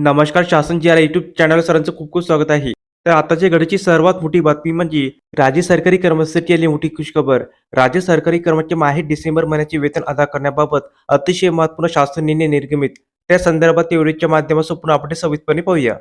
नमस्कार शासन जी R YouTube channel सरांचं खूप खूप स्वागत आहे. तर आताच्या घडीची सर्वात मोठी बातमी म्हणजे राज्य सरकारी कर्मचाऱ्यांसाठी आली मोठी खुशखबर. राज्य सरकारी कर्मचारी माहीत डिसेंबर महिन्याचे वेतन अदा करण्याबाबत अतिशय महत्त्वपूर्ण शासन निर्णय निर्गमित. त्या संदर्भात या व्हिडिओच्या माध्यमातून पुन्हा आपण सविस्तरपणे पाहूया.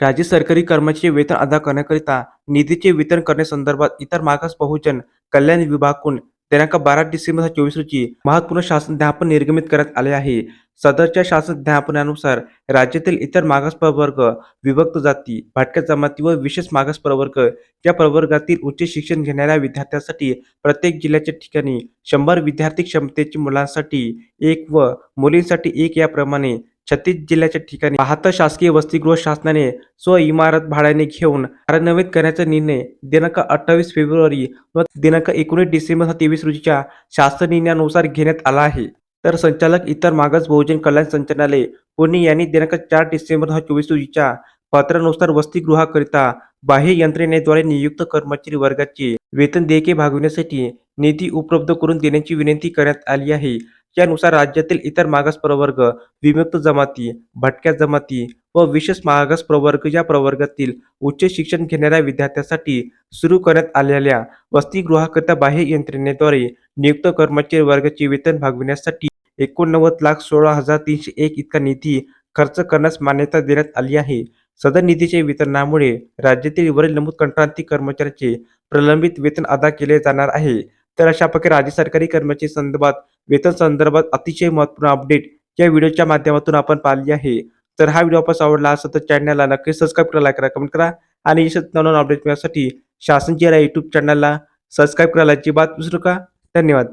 राज्य सरकारी कर्मचारी वेतन अदा करण्याकरिता निधीचे वितरण करण्यासंदर्भात इतर मागास बहुजन कल्याण विभागाकडून दिनांक बारा डिसेंबर चोवीस रोजी महत्त्वपूर्ण शासन ज्ञापन निर्गमित करण्यात आले आहे. सदरच्या शासन ज्ञापनानुसार राज्यातील इतर मागास प्रवर्ग विभक्त जाती भाटक्या जमाती व विशेष मागास प्रवर्ग या प्रवर्गातील उच्च शिक्षण घेणाऱ्या विद्यार्थ्यांसाठी प्रत्येक जिल्ह्याच्या ठिकाणी शंभर विद्यार्थी क्षमतेची मुलांसाठी एक व मुलींसाठी एक याप्रमाणे छत्तीस जिल्ह्याच्या ठिकाणी बहात्तर शासकीय वसतिगृह शासनाने स्व इमारत भाड्याने घेऊन कार्यान्वित करण्याचा निर्णय दिनांक अठ्ठावीस फेब्रुवारी व दिनांक एकोणीस डिसेंबर तेवीस रोजीच्या शासन निर्णयानुसार घेण्यात आला आहे. तर संचालक इतर मागास बहुजन कल्याण संचालनालय पुणे यांनी दिनांक चार डिसेंबर चोवीस रोजीच्या पत्रानुसार वसतिगृहाकरिता बाह्य यंत्रणेद्वारे नियुक्त कर्मचारी वर्गाचे वेतन देयके भागविण्यासाठी निधी उपलब्ध करून देण्याची विनंती करण्यात आली आहे. यानुसार राज्यातील इतर मागास प्रवर्ग विमुक्त जमाती भटक्या जमाती व विशेष मागास प्रवर्ग या प्रवर्गातील उच्च शिक्षण घेणाऱ्या विद्यार्थ्यांसाठी सुरू करण्यात आलेल्या वसतिगृहाकरिता बाह्य यंत्रणेद्वारे नियुक्त कर्मचारी वर्गाचे वेतन भागविण्यासाठी एकोणनव्वद लाख सोळा हजार तीनशे एक इतका निधी खर्च करण्यास मान्यता देण्यात आली आहे. सदर निधीच्या वितरणामुळे राज्यातील वरील नमूद कंत्राटी कर्मचाऱ्यांचे प्रलंबित वेतन अदा केले जाणार आहे. तर अशा प्रकारे राज्य सरकारी कर्मचारी संदर्भात वेतन संदर्भात अतिशय महत्त्वपूर्ण अपडेट या व्हिडिओच्या माध्यमातून आपण पाहिली आहे. तर हा व्हिडिओ आपण आवडला असेल तर चॅनलला नक्की सबस्क्राईब करा लाईक करा कमेंट करा आणि यशस्वी अपडेट मिळण्यासाठी शासनची या युट्यूब चॅनलला सबस्क्राईब करायला अजिबात विसरू का धन्यवाद.